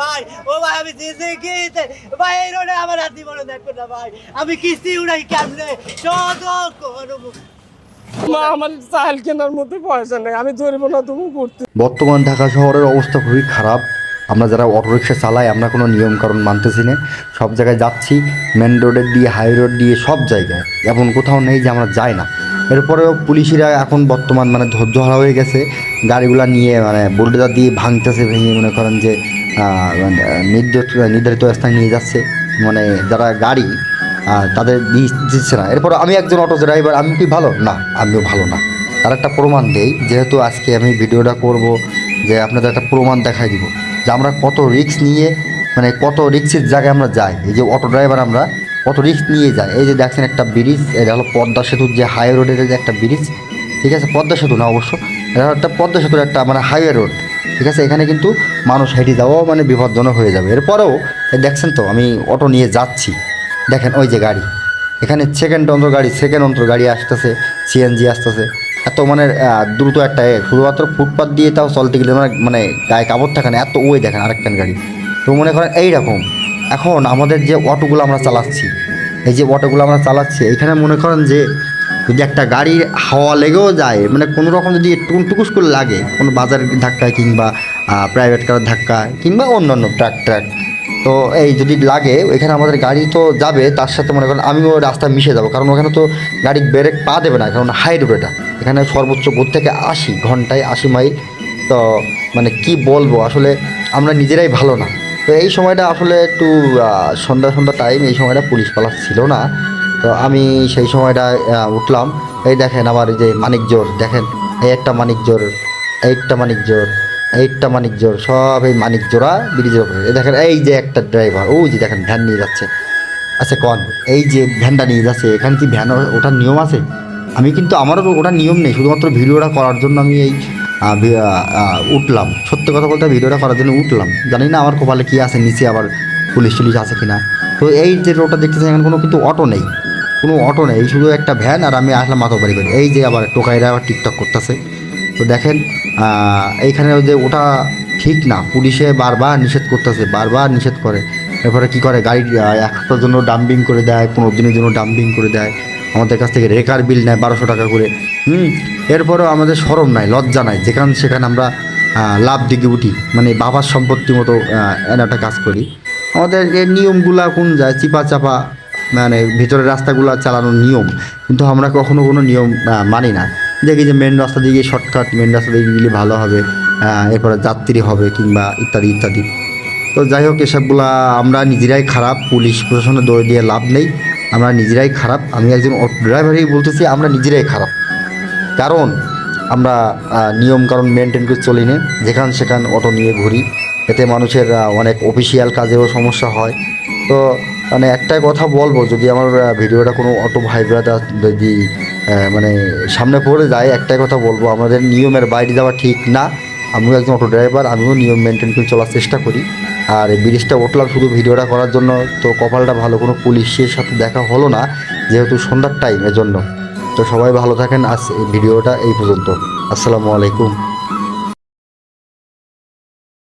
ভাই। ও ভাই আমি দিদি কিতে ভাই এই রোডে আমার হাতি বড় দেখো না ভাই। আমি কিস্তি উড়াই কেমনে? শত করব মা আমার চাল কেনার মতো পয়সা নেই। আমি ধরবো না তুমি করতে বর্তমান ঢাকা শহরের অবস্থা খুবই খারাপ। আমরা যারা অটোরিক্সা চালাই আমরা কোনো নিয়মকানুন মানতেছি না। সব জায়গায় যাচ্ছি মেন রোডের দিয়ে হাই রোড দিয়ে সব জায়গায়। এমন কোথাও নেই যে আমরা যাই না। এরপরেও পুলিশেরা এখন বর্তমান মানে ধৈর্য হারা হয়ে গেছে। গাড়িগুলো নিয়ে মানে বোল্ডার দিয়ে ভাঙতেছে ভেঙে মনে করেন যে মানে, নির্দিষ্ট নির্ধারিত স্থানে নিয়ে যাচ্ছে। মানে যারা গাড়ি তাদের দিচ্ছে না। এরপর আমি একজন অটো ড্রাইভার আমি কি ভালো? না আমিও ভালো না। তার একটা প্রমাণ দেই যেহেতু আজকে আমি ভিডিওটা করব যে আপনাদের একটা প্রমাণ দেখাই দিব যে আমরা কত রিক্স নিয়ে মানে কত রিক্সের জায়গায় আমরা যাই। এই যে অটো ড্রাইভার আমরা কত রিস্ক নিয়ে যায়। এই যে দেখছেন একটা ব্রিজ, এটা হলো পদ্মা সেতুর যে হাই রোডের যে একটা ব্রিজ, ঠিক আছে? পদ্মা সেতু না অবশ্য, এটা একটা পদ্মা সেতুর একটা মানে হাইওয়ে রোড ঠিক আছে? এখানে কিন্তু মানুষ হেঁটে যাওয়াও মানে বিপজ্জনক হয়ে যাবে। এরপরেও দেখছেন তো, আমি অটো নিয়ে যাচ্ছি। দেখেন ওই যে গাড়ি, এখানে সেকেন্ড অন্তর গাড়ি সেকেন্ড অন্তর গাড়ি আসতেছে সিএনজি আসতেছে। এত মানে দ্রুত একটা শুধুমাত্র ফুটপাথ দিয়ে তাও চলতে গেলে মানে মানে গায়ে কাপড় থাকে না, এত ওই দেখেন আরেকখান গাড়ি। তো মনে করেন এইরকম এখন আমাদের যে অটোগুলো আমরা চালাচ্ছি, এই যে অটোগুলো আমরা চালাচ্ছি, এখানে মনে করেন যে যদি একটা গাড়ির হাওয়া লেগেও যায় মানে কোনো রকম যদি টুনটুকুস করে লাগে, কোনো বাজারের ধাক্কায় কিংবা প্রাইভেট কারের ধাক্কায় কিংবা অন্যান্য ট্রাক ট্রাক তো এই যদি লাগে ওইখানে আমাদের গাড়ি তো যাবে, তার সাথে মনে করেন আমিও রাস্তায় মিশে যাব, কারণ ওখানে তো গাড়ি ব্রেক পা দেবে না, কারণ হাই রোড এখানে সর্বোচ্চ বোধ থেকে আশি, ঘন্টায় আশি মাইল তো মানে কি বলব, আসলে আমরা নিজেরাই ভালো না। তো এই সময়টা আসলে একটু সন্ধ্যা সন্ধ্যা টাইম এই সময়টা পুলিশ পালা ছিল না। তো আমি সেই সময়টা উঠলাম। এই দেখেন আমার যে মানিক জোর দেখেন, এই একটা মানিক জোর এইটা মানিক জোর এইটা মানিক জোর সব এই মানিক জোড়া ব্রিজের উপরে এই দেখেন, এই যে একটা ড্রাইভার ওই যে দেখেন ভ্যান নিয়ে যাচ্ছে। আচ্ছা কন, এই যে ভ্যানটা নিয়ে যাচ্ছে, এখানে কি ভ্যান ও- ওঠার নিয়ম আছে? আমি কিন্তু, আমারও ওটা নিয়ম নেই, শুধুমাত্র ভিডিওটা করার জন্য আমি এই উঠলাম। সত্যি কথা বলতে ভিডিওটা করার জন্য উঠলাম। জানি না আমার কপালে কী আছে, নিচে আবার পুলিশ টুলিশ আছে কিনা। তো এই যে রোডটা দেখতেছেন, এখানে কোনো কিন্তু অটো নেই। কোনো অটো নেই শুধু একটা ভ্যান আর আমি আসলাম মাথাবাড়ি করে এই যে আবার টোকাইরা আবার টিকটক করতেছে। তো দেখেন এইখানে যে ওটা ঠিক না। পুলিশে বারবার নিষেধ করতেছে, বারবার নিষেধ করে। এরপরে কি করে? গাড়ি একটার জন্য ডাম্পিং করে দেয়, পনেরো দিনের জন্য ডাম্পিং করে দেয়। আমাদের কাছ থেকে রেকার বিল নেয় বারোশো টাকা করে। হুম, এরপরেও আমাদের সরম নাই, লজ্জা নাই। যেখানে সেখানে আমরা লাভ দিকে উঠি। মানে বাবার সম্পত্তি মতো একটা কাজ করি। আমাদের যে নিয়মগুলা কোন যায়? চিপা চাপা মানে ভেতরের রাস্তাগুলো চালানোর নিয়ম। কিন্তু আমরা কখনো কোনো নিয়ম মানি না। দেখি যে মেন রাস্তা দিয়ে শর্টকাট মেন রাস্তা দিয়ে গেলে ভালো হবে এরপরে যাত্রী হবে কিংবা ইত্যাদি ইত্যাদি। তো যাই হোক, এসবগুলা আমরা নিজেরাই খারাপ, পুলিশ প্রশাসনে দৌড় দিয়ে লাভ নেই। আমরা নিজেরাই খারাপ। আমি একজন অটো ড্রাইভারই বলতেছি, আমরা নিজেরাই খারাপ। কারণ আমরা নিয়ম কারণ মেনটেন করে চলি না। যেখান সেখান অটো নিয়ে ঘুরি। এতে মানুষের অনেক অফিসিয়াল কাজেও সমস্যা হয়। তো মানে একটাই কথা বলব, যদি আমার ভিডিওটা কোনো অটো ভাই ব্রাদার যদি মানে সামনে পড়ে যায়, একটাই কথা বলব, আমাদের নিয়মের বাইরে যাওয়া ঠিক না। আমিও একজন অটো ড্রাইভার আমিও নিয়ম মেনটেন করে চলার চেষ্টা করি। আর ব্রিজটা উঠলাম শুধু ভিডিওটা করার জন্য, তো কপালটা ভালো, কোনো পুলিশের সাথে দেখা হলো না, যেহেতু সন্ধ্যার টাইম জন্য তো সবাই ভালো থাকেন, আজ এই ভিডিওটা এই পর্যন্ত। আসসালামু আলাইকুম।